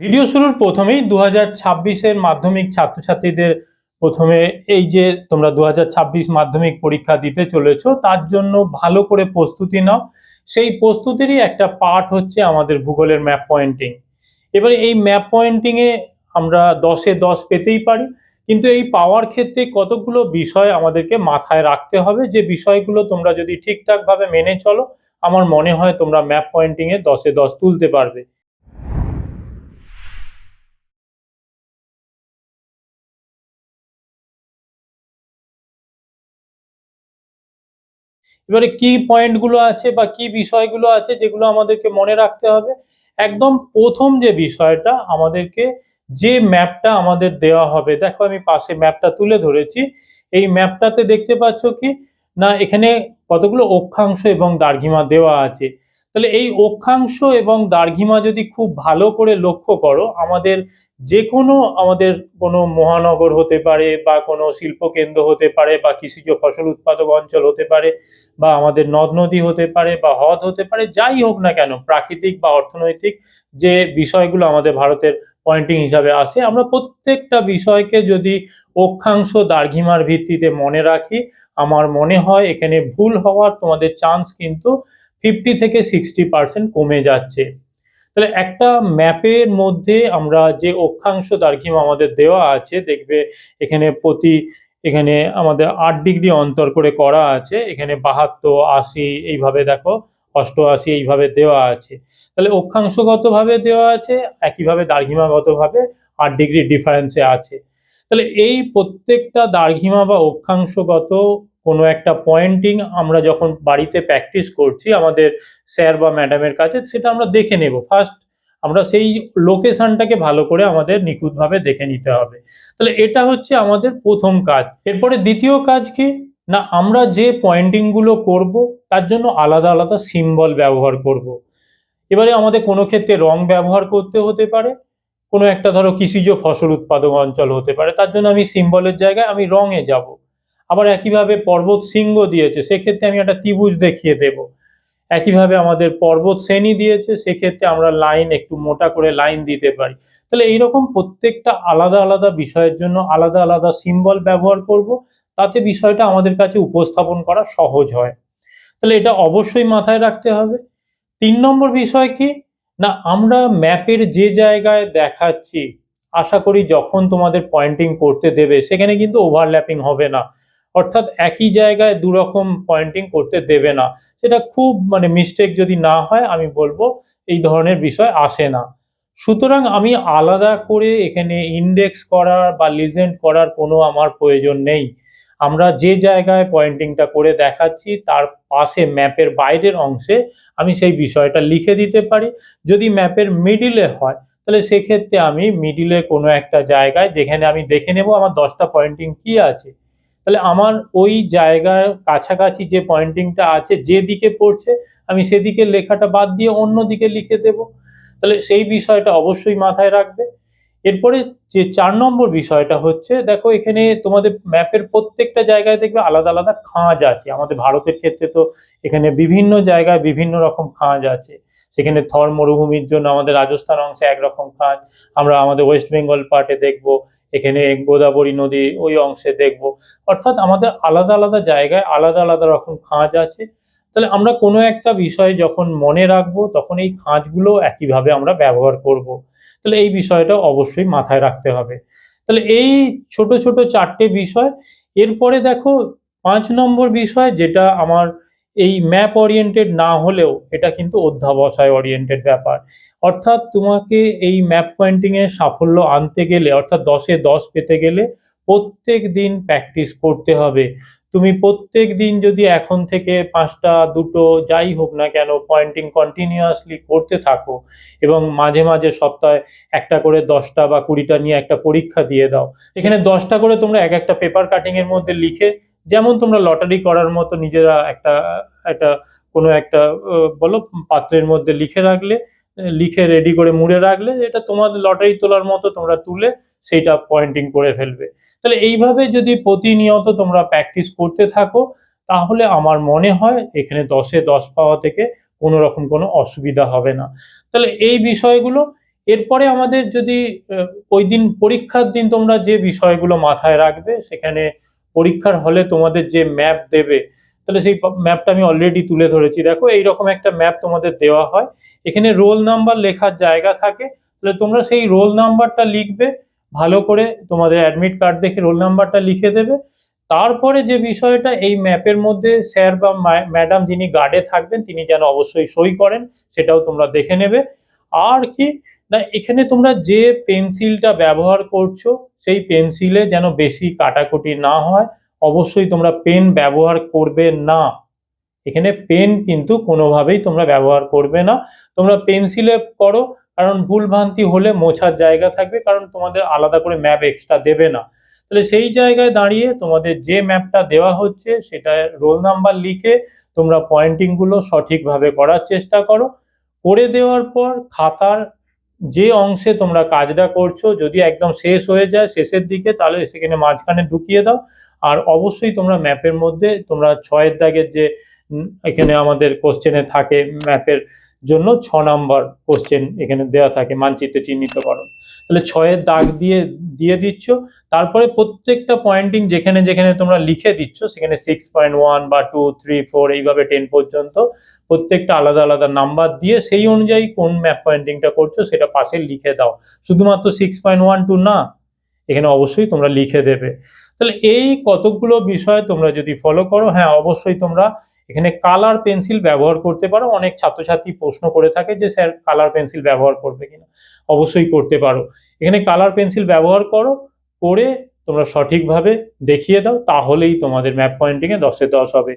Video শুরুর প্রথমেই দু হাজার ছাব্বিশের মাধ্যমিক ছাত্রছাত্রীদের প্রথমে এই যে তোমরা দু হাজার ছাব্বিশ মাধ্যমিক পরীক্ষা দিতে চলেছো, তার জন্য ভালো করে প্রস্তুতি নাও। সেই প্রস্তুতিরই একটা পার্ট হচ্ছে আমাদের ভূগোলের ম্যাপ পয়েন্টিং। এবারে এই ম্যাপ পয়েন্টিংয়ে আমরা দশে দশ পেতেই পারি, কিন্তু এই পাওয়ার ক্ষেত্রে কতগুলো বিষয় আমাদেরকে মাথায় রাখতে হবে, যে বিষয়গুলো তোমরা যদি ঠিকঠাকভাবে মেনে চলো, আমার মনে হয় তোমরা ম্যাপ পয়েন্টিংয়ে দশে দশ তুলতে পারবে। এবারে কি পয়েন্টগুলো আছে বা কি বিষয়গুলো আছে যেগুলো আমাদেরকে মনে রাখতে হবে? একদম প্রথম যে বিষয়টা আমাদেরকে যে ম্যাপটা আমাদের দেওয়া হবে, দেখো আমি পাশে ম্যাপটা তুলে ধরেছি, এই ম্যাপটাতে দেখতে পাচ্ছ কি? না, এখানে কতগুলো অক্ষাংশ এবং দার্ঘিমা দেওয়া আছে। তাহলে এই অক্ষাংশ এবং দার্ঘিমা যদি খুব ভালো করে লক্ষ্য করো, আমাদের যে কোনো আমাদের কোনো মহানগর হতে পারে বা কোনো শিল্পকেন্দ্র হতে পারে বা কৃষিজ ফসল উৎপাদক অঞ্চল হতে পারে বা আমাদের নদ নদী হতে পারে বা হ্রদ হতে পারে, যাই হোক না কেন, প্রাকৃতিক বা অর্থনৈতিক যে বিষয়গুলো আমাদের ভারতের পয়েন্টিং হিসাবে আসে, আমরা প্রত্যেকটা বিষয়কে যদি অক্ষাংশ দার্ঘিমার ভিত্তিতে মনে রাখি, আমার মনে হয় এখানে ভুল হওয়ার তোমাদের চান্স কিন্তু ফিফটি থেকে সিক্সটি পার্সেন্ট কমে যাচ্ছে। তাহলে একটা ম্যাপের মধ্যে আমরা যে অক্ষাংশ দার্ঘিমা আমাদের দেওয়া আছে, দেখবে এখানে প্রতি, এখানে আমাদের আট ডিগ্রি অন্তর করে করা আছে, এখানে বাহাত্তর, আশি এইভাবে দেখো, অষ্টআশি এইভাবে দেওয়া আছে। তাহলে অক্ষাংশগতভাবে দেওয়া আছে, একইভাবে দার্ঘিমাগতভাবে আট ডিগ্রি ডিফারেন্সে আছে। তাহলে এই প্রত্যেকটা দার্ঘিমা বা অক্ষাংশগত কোনো একটা পয়েন্টিং আমরা যখন বাড়িতে প্র্যাকটিস করছি আমাদের স্যার বা ম্যাডামের কাছে, সেটা আমরা দেখে নেব। ফার্স্ট আমরা সেই লোকেশনটাকে ভালো করে আমাদের নিখুঁতভাবে দেখে নিতে হবে। তাহলে এটা হচ্ছে আমাদের প্রথম কাজ। এরপরে দ্বিতীয় কাজ কি? না, আমরা যে পয়েন্টিংগুলো করব, তার জন্য আলাদা আলাদা সিম্বল ব্যবহার করব। এবারে আমাদের কোনো ক্ষেত্রে রং ব্যবহার করতে হতে পারে, কোনো একটা ধরো কৃষিজ ফসল উৎপাদক অঞ্চল হতে পারে, তার জন্য আমি সিম্বলের জায়গায় আমি রঙে যাব। আবার একইভাবে পর্বত শৃঙ্গ দিয়েছে, সেক্ষেত্রে আমি একটা ত্রিভুজ দেখিয়ে দেব। একইভাবে আমাদের পর্বত শ্রেণি দিয়েছে, সেক্ষেত্রে আমরা লাইন একটু মোটা করে লাইন দিতে পারি। তাহলে এইরকম প্রত্যেকটা আলাদা আলাদা বিষয়ের জন্য আলাদা আলাদা সিম্বল ব্যবহার করব, তাতে বিষয়টা আমাদের কাছে উপস্থাপন করা সহজ হয়। তাহলে এটা অবশ্যই মাথায় রাখতে হবে। তিন নম্বর বিষয় কি? না, আমরা ম্যাপের যে জায়গায় দেখাচ্ছি, আশা করি যখন তোমাদের পয়েন্টিং করতে দেবে, সেখানে কিন্তু ওভারল্যাপিং হবে না। অর্থাৎ একই জায়গায় দুরকম পয়েন্টিং করতে দেবে না। সেটা খুব মানে মিস্টেক যদি না হয়, আমি বলব এই ধরনের বিষয় আসে না। সুতরাং আমি আলাদা করে এখানে ইন্ডেক্স করার বা লিজেন্ড করার কোনো আমার প্রয়োজন নেই। আমরা যে জায়গায় পয়েন্টিংটা করে দেখাচ্ছি, তার পাশে ম্যাপের বাইরের অংশে আমি সেই বিষয়টা লিখে দিতে পারি। যদি ম্যাপের মিডিলে হয়, তাহলে সেক্ষেত্রে আমি মিডিলে কোনো একটা জায়গায় যেখানে আমি দেখে নেব আমার দশটা পয়েন্টিং কি আছে তাহলে আমার ওই জায়গায় কাছাকাছি যে পয়েন্টিংটা আছে, যে দিকে পড়ছে, আমি সেদিকে লেখাটা বাদ দিয়ে অন্য দিকে লিখে দেব। তাহলে সেই বিষয়টা অবশ্যই মাথায় রাখবে। এরপরে যে চার নম্বর বিষয়টা হচ্ছে, দেখো এখানে তোমাদের ম্যাপের প্রত্যেকটা জায়গায় দেখবে আলাদা আলাদা খাঁজ আছে। আমাদের ভারতের ক্ষেত্রে তো এখানে বিভিন্ন জায়গায় বিভিন্ন রকম খাঁজ আছে। সেখানে থর মরুভূমির জন্য আমাদের রাজস্থান অংশে একরকম খাঁজ। আমরা আমাদের ওয়েস্ট বেঙ্গল পার্টে দেখব, এখানে গোদাবরী নদী ওই অংশে দেখব। অর্থাৎ আমাদের আলাদা আলাদা জায়গায় আলাদা আলাদা রকম খাঁজ আছে। তাহলে আমরা কোনো একটা বিষয় যখন মনে রাখব, তখন এই খাঁজগুলো একইভাবে আমরা ব্যবহার করব। তাহলে এই বিষয়টা অবশ্যই মাথায় রাখতে হবে। তাহলে এই ছোট ছোট চারটে বিষয়, এরপরে দেখো পাঁচ নম্বর বিষয় যেটা আমার এই ম্যাপ ওরিয়েন্টেড না হলেও এটা কিন্তু অধ্যাবসায় ওরিয়েন্টেড ব্যাপার। অর্থাৎ তোমাকে এই ম্যাপ পয়েন্টিংয়ে সাফল্য আনতে গেলে, অর্থাৎ দশে দশ পেতে গেলে প্রত্যেক দিন প্র্যাকটিস করতে হবে। তুমি প্রত্যেক দিন যদি এখন থেকে পাঁচটা, দুটো যাই হোক না কেন পয়েন্টিং কন্টিনিউয়াসলি করতে থাকো এবং মাঝে মাঝে সপ্তাহে একটা করে দশটা বা কুড়িটা নিয়ে একটা পরীক্ষা দিয়ে দাও। এখানে দশটা করে তোমরা এক একটা পেপার কাটিং এর মধ্যে লিখে যেমন তোমরা লটারি করার মতো নিজেরা একটা একটা কোনো একটা বলো, পাত্রের মধ্যে লিখে রাখলে লিখে রেডি করে মুড়ে রাখলে এটা তোমার লটারি তোলার মতো তোমরা তুলে সেইটা পয়েন্টিং করে ফেলবে। তাহলে এইভাবে যদি প্রতিনিয়ত তোমরা প্র্যাকটিস করতে থাকো, তাহলে আমার মনে হয় এখানে দশে দশ পাওয়া থেকে কোনো রকম কোনো অসুবিধা হবে না। তাহলে এই বিষয়গুলো, এরপরে আমাদের যদি ওই দিন পরীক্ষার দিন তোমরা যে বিষয়গুলো মাথায় রাখবে, সেখানে পরীক্ষার হলে তোমাদের যে ম্যাপ দেবে তাহলে সেই ম্যাপটা আমি অলরেডি তুলে ধরেছি। দেখো, এইরকম একটা ম্যাপ তোমাদের দেওয়া হয়। এখানে রোল নাম্বার লেখার জায়গা থাকে। তাহলে তোমরা সেই রোল নাম্বারটা লিখবে, ভালো করে তোমাদের অ্যাডমিট কার্ড দেখে রোল নাম্বারটা লিখে দেবে। তারপরে যে বিষয়টা, এই ম্যাপের মধ্যে স্যার বা ম্যাডাম যিনি গার্ডে থাকবেন, তিনি যেন অবশ্যই সই করেন, সেটাও তোমরা দেখে নেবে। আর কি, না, এখানে তোমরা যে পেন্সিলটা ব্যবহার করছ, সেই পেন্সিলে যেন বেশি কাটাকুটি না হয়। অবশ্যই তোমরা পেন ব্যবহার করবে না। এখানে পেন কিন্তু কোনোভাবেই তোমরা ব্যবহার করবে না। তোমরা পেন্সিলে করো, কারণ ভুলভ্রান্তি হলে মোছার জায়গা থাকবে, কারণ তোমাদের আলাদা করে ম্যাপ এক্সট্রা দেবে না। তাহলে সেই জায়গায় দাঁড়িয়ে তোমাদের যে ম্যাপটা দেওয়া হচ্ছে, সেটা রোল নাম্বার লিখে তোমরা পয়েন্টিংগুলো সঠিকভাবে করার চেষ্টা করো। করে দেওয়ার পর খাতার যে অংশে তোমরা কাজটা করছ, যদি একদম শেষ হয়ে যায়, শেষের দিকে তাহলে সেখানে মাঝখানে ঢুকিয়ে দাও। আর অবশ্যই তোমরা ম্যাপের মধ্যে, তোমরা ছয়ের দাগের যে এখানে আমাদের কোশ্চেনে থাকে ম্যাপের জন্য, ছ নাম্বার কোশ্চেন এখানে দেওয়া থাকে, মানচিত্রে চিহ্নিতকরণ তাহলে ছয়ের দাগ দিয়ে দিয়ে দিচ্ছ, তারপরে প্রত্যেকটা পয়েন্টিং যেখানে যেখানে তোমরা লিখে দিচ্ছ, সেখানে সিক্স পয়েন্ট ওয়ান বা টু থ্রি ফোর এইভাবে টেন পর্যন্ত, প্রত্যেকটা আলাদা আলাদা নাম্বার দিয়ে সেই অনুযায়ী কোন ম্যাপ পয়েন্টিংটা করছ, সেটা পাশে লিখে দাও। শুধুমাত্র সিক্স পয়েন্ট ওয়ান টু না, এখানে অবশ্যই তোমরা লিখে দেবে। তাহলে এই কতগুলো বিষয় তোমরা যদি ফলো করো হ্যাঁ অবশ্যই তোমরা এখানে কালার পেন্সিল ব্যবহার করতে পারো। অনেক ছাত্রছাত্রী প্রশ্ন করে থাকে যে, স্যার কালার পেন্সিল ব্যবহার করবে কিনা? অবশ্যই করতে পারো। এখানে কালার পেন্সিল ব্যবহার করো, করে তোমরা সঠিকভাবে দেখিয়ে দাও, তাহলেই তোমাদের ম্যাপ পয়েন্টিংয়ে দশে দশ হবে।